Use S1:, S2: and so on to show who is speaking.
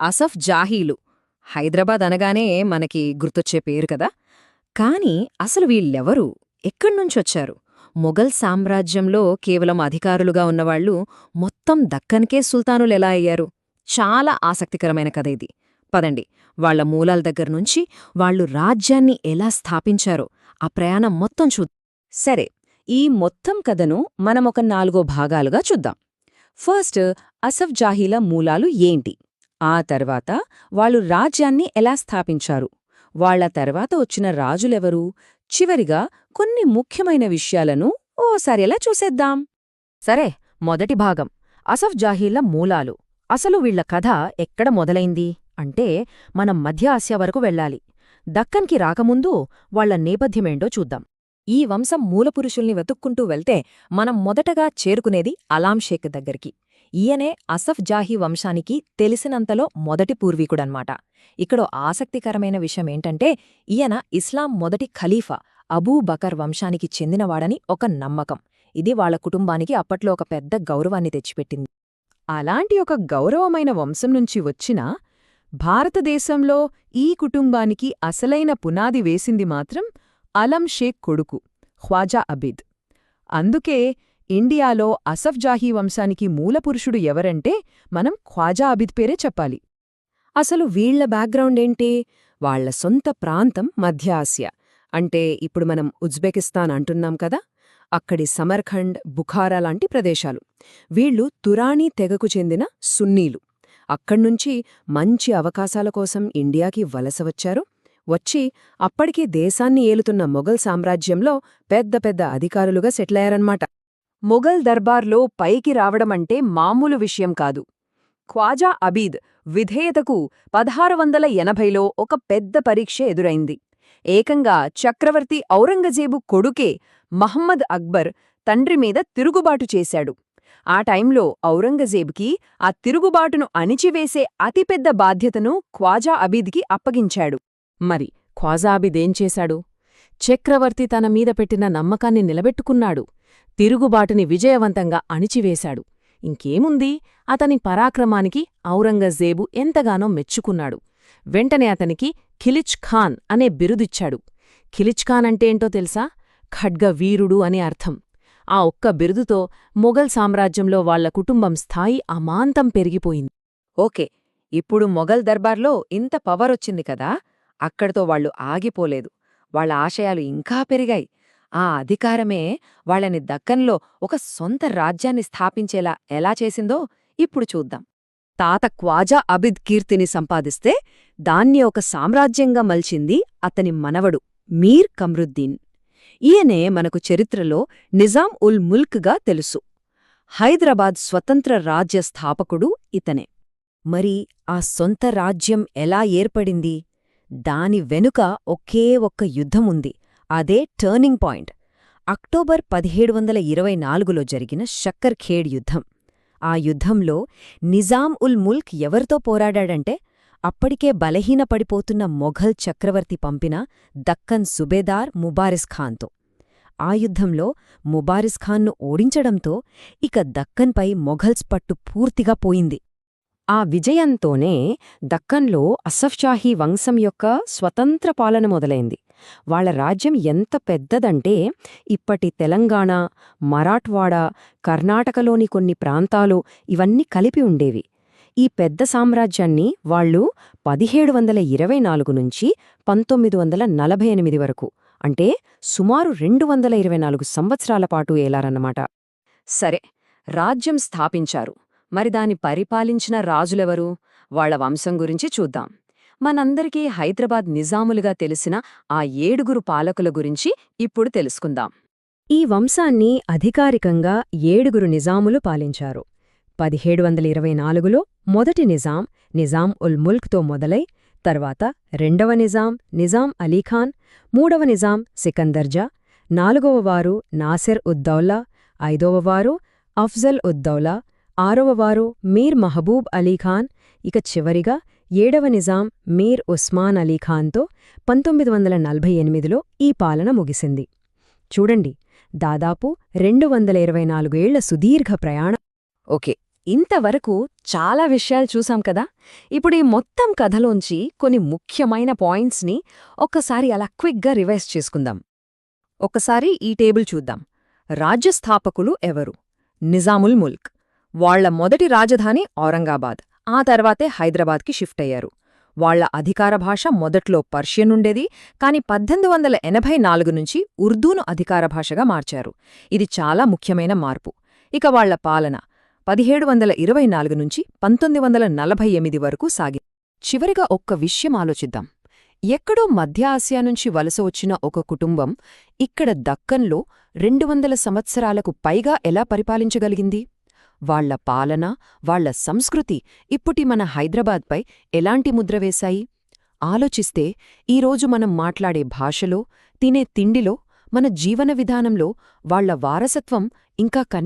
S1: అసఫ్ జాహీలు. హైదరాబాద్ అనగానే మనకి గుర్తొచ్చే పేరు కదా. కాని అసలు వీళ్ళెవరు? ఎక్కడ్నుంచొచ్చారు మొఘల్ సామ్రాజ్యంలో కేవలం అధికారులుగా ఉన్నవాళ్ళు మొత్తం దక్కన్కే సుల్తానులెలా అయ్యారు? చాలా ఆసక్తికరమైన కథ ఇది. పదండి వాళ్ళ మూలాల దగ్గర్నుంచి వాళ్ళు రాజ్యాన్ని ఎలా స్థాపించారో ఆ ప్రయాణం మొత్తం చూ సరే ఈ మొత్తం కథను మనమొక నాలుగో భాగాలుగా చూద్దాం. ఫస్ట్ అసఫ్ జాహీల మూలాలు ఏంటి? ఆ తర్వాత వాళ్ళు రాజ్యాన్ని ఎలా స్థాపించారు? వాళ్ళ తర్వాత వచ్చిన రాజులెవరు? చివరిగా కొన్ని ముఖ్యమైన విషయాలను ఓసారి ఎలా చూసేద్దాం? సరే మొదటి భాగం. అసఫ్ జాహీళ్ళ మూలాలు. అసలు వీళ్ళ కథ ఎక్కడ మొదలైంది? అంటే మనం మధ్య ఆసియా వరకు వెళ్ళాలి. దక్కన్కి రాకముందు వాళ్ళ నేపథ్యమేంటో చూద్దాం. ఈ వంశం మూలపురుషుల్ని వెతుక్కుంటూ వెళ్తే మనం మొదటగా చేరుకునేది అలాంషేక్ దగ్గరికి. ఈయనే అసఫ్ జాహీ వంశానికి తెలిసినంతలో మొదటి పూర్వీకుడన్మాట. ఇక్కడ ఆసక్తికరమైన విషయమేంటంటే ఈయన ఇస్లాం మొదటి ఖలీఫా అబూ బకర్ వంశానికి చెందినవాడని ఒక నమ్మకం. ఇది వాళ్ళ కుటుంబానికి అప్పట్లో ఒక పెద్ద గౌరవాన్ని తెచ్చిపెట్టింది. అలాంటి ఒక గౌరవమైన వంశం నుంచి వచ్చిన భారతదేశంలో ఈ కుటుంబానికి అసలైన పునాది వేసింది మాత్రం అలం షేక్ కొడుకు ఖ్వాజా అబీద్. అందుకే ఇండియాలో అసఫ్ జాహీ వంశానికి మూలపురుషుడు ఎవరంటే మనం ఖ్వాజా అబిద్ పేరే చెప్పాలి. అసలు వీళ్ళ బ్యాక్గ్రౌండ్ ఏంటి? వాళ్ళ సొంత ప్రాంతం మధ్య ఆసియా. అంటే ఇప్పుడు మనం ఉజ్బెకిస్తాన్ అంటున్నాం కదా? అక్కడి సమర్ఖండ్ బుఖారా లాంటి ప్రదేశాలు. వీళ్ళు తురాణీ తెగకు చెందిన సున్నీలు. అక్కడ్నుంచి మంచి అవకాశాల కోసం ఇండియాకి వలస వచ్చారు. వచ్చి అప్పటికీ దేశాన్ని ఏలుతున్న మొఘల్ సామ్రాజ్యంలో పెద్ద పెద్ద అధికారులుగా సెటిలయ్యారన్నమాట మొఘల్ దర్బార్లో పైకి రావడమంటే మామూలు విషయం కాదు. ఖ్వాజా అబీద్ విధేయతకు పదహారు వందల ఎనభైలో ఒక పెద్ద పరీక్ష ఎదురైంది. ఏకంగా చక్రవర్తి ఔరంగజేబు కొడుకే మహమ్మద్ అక్బర్ తండ్రి మీద తిరుగుబాటు చేశాడు. ఆ టైంలో ఔరంగజేబుకి ఆ తిరుగుబాటును అణిచివేసే అతిపెద్ద బాధ్యతను ఖ్వాజా అబీద్కి అప్పగించాడు. మరి ఖ్వాజా అబీదేం చేశాడు? చక్రవర్తి తన మీద పెట్టిన నమ్మకాన్ని నిలబెట్టుకున్నాడు. తిరుగుబాటుని విజయవంతంగా అణిచివేశాడు. ఇంకేముంది? అతని పరాక్రమానికి ఔరంగజేబు ఎంతగానో మెచ్చుకున్నాడు. వెంటనే అతనికి ఖిలిచ్ ఖాన్ అనే బిరుదిచ్చాడు. ఖిలిచ్ ఖాన్ అంటేంటో తెలుసా? ఖడ్గ వీరుడు అనే అర్థం. ఆ ఒక్క బిరుదుతో మొఘల్ సామ్రాజ్యంలో వాళ్ళ కుటుంబం స్థాయి అమాంతం పెరిగిపోయింది. ఓకే ఇప్పుడు మొఘల్ దర్బార్లో ఇంత పవరొచ్చింది కదా అక్కడితో వాళ్ళు ఆగిపోలేదు. వాళ్ళ ఆశయాలు ఇంకా పెరిగాయి. ఆ అధికారమే వాళ్ళని దక్కన్లో ఒక సొంత రాజ్యాన్ని స్థాపించేలా ఎలా చేసిందో ఇప్పుడు చూద్దాం. తాత క్వాజా అబిద్ కీర్తిని సంపాదిస్తే దాన్ని ఒక సామ్రాజ్యంగా మల్చింది అతని మనవడు మీర్ కమ్రుద్దీన్. ఈయనే మనకు చరిత్రలో నిజాం ఉల్ ముల్క్గా తెలుసు. హైదరాబాద్ స్వతంత్ర రాజ్య స్థాపకుడు ఇతనే. మరి ఆ సొంత రాజ్యం ఎలా ఏర్పడింది? దాని వెనుక ఒకే ఒక్క యుద్ధముంది. అదే టర్నింగ్ పాయింట్. అక్టోబర్ పదిహేడు వందల ఇరవై నాలుగులో జరిగిన షక్కర్ ఖేడ్ యుద్ధం. ఆ యుద్ధంలో నిజాం ఉల్ ముల్క్ ఎవరితో పోరాడాడంటే అప్పటికే బలహీనపడిపోతున్న మొఘల్ చక్రవర్తి పంపిన దక్కన్ సుబేదార్ ముబారిస్ ఖాన్తో. ఆ యుద్ధంలో ముబారిస్ ఖాన్ను ఓడించడంతో ఇక దక్కన్పై మొఘల్స్ పట్టు పూర్తిగా పోయింది. ఆ విజయంతోనే దక్కన్లో అసఫ్షాహీ వంశం యొక్క స్వతంత్ర పాలన మొదలైంది. వాళ్ళ రాజ్యం ఎంత పెద్దదంటే ఇప్పటి తెలంగాణ మరాఠ్వాడ కర్ణాటకలోని కొన్ని ప్రాంతాలు ఇవన్నీ కలిపి ఉండేవి. ఈ పెద్ద సామ్రాజ్యాన్ని వాళ్ళు పదిహేడు వందల ఇరవై నాలుగు నుంచి పంతొమ్మిది వందల నలభై ఎనిమిది వరకు అంటే సుమారు రెండు వందల ఇరవై నాలుగు సంవత్సరాల పాటు ఏలారన్నమాట. సరే రాజ్యం స్థాపించారు. మరి దాని పరిపాలించిన రాజులెవరు? వాళ్ళ వంశం గురించి చూద్దాం. మనందరికీ హైదరాబాద్ నిజాములుగా తెలిసిన ఆ ఏడుగురు పాలకుల గురించి ఇప్పుడు తెలుసుకుందాం. ఈ వంశాన్ని అధికారికంగా ఏడుగురు నిజాములు పాలించారు. పదిహేడు వందల ఇరవై నాలుగులో మొదటి నిజాం నిజాం ఉల్ ముల్క్తో మొదలై తర్వాత రెండవ నిజాం నిజాం అలీఖాన్ మూడవ నిజాం సికందర్జా నాలుగవవారు నాసిర్ ఉద్దౌలా ఐదవవారు అఫ్జల్ ఉద్దౌలా ఆరవవారు మీర్ మహబూబ్ అలీఖాన్ ఇక చివరిగా ఏడవ నిజాం మీర్ ఉస్మాన్ అలీఖాన్తో పంతొమ్మిది వందల నలభై ఎనిమిదిలో ఈ పాలన ముగిసింది. చూడండి దాదాపు రెండు వందల ఇరవై నాలుగేళ్ళ సుదీర్ఘ ప్రయాణం. ఓకే
S2: ఇంతవరకు చాలా విషయాలు చూసాం కదా. ఇప్పుడు ఈ మొత్తం కథలోంచి కొన్ని ముఖ్యమైన పాయింట్స్ని ఒక్కసారి అలా క్విక్గా రివైజ్ చేసుకుందాం. ఒకసారి ఈ టేబుల్ చూద్దాం. రాజ్యస్థాపకులు ఎవరు? నిజాముల్ ముల్క్ వాళ్ళ మొదటి రాజధాని ఔరంగాబాద్. ఆ తర్వాతే హైదరాబాద్కి షిఫ్ట్ అయ్యారు. వాళ్ళ అధికార భాష మొదట్లో పర్షియన్ ఉండేది కాని పద్దెనిమిది వందల ఎనభై నాలుగు నుంచి ఉర్దూను అధికార భాషగా మార్చారు. ఇది చాలా ముఖ్యమైన మార్పు. ఇక వాళ్ళ పాలన పదిహేడు వందల ఇరవై నాలుగు నుంచి పంతొమ్మిది వందల నలభై ఎనిమిది వరకు సాగి చివరిగా ఒక్క విషయం ఆలోచిద్దాం. ఎక్కడో మధ్య ఆసియా నుంచి వలస వచ్చిన ఒక కుటుంబం ఇక్కడ దక్కన్లో రెండు వందల సంవత్సరాలకు పైగా ఎలా పరిపాలించగలిగింది? వాళ్ళ పాలన వాళ్ళ సంస్కృతి ఇప్పటి మన హైదరాబాద్పై ఎలాంటి ముద్ర వేశాయి? ఆలోచిస్తే ఈరోజు మనం మాట్లాడే భాషలో తినే తిండిలో మన జీవన విధానంలో వాళ్ళ వారసత్వం ఇంకా కని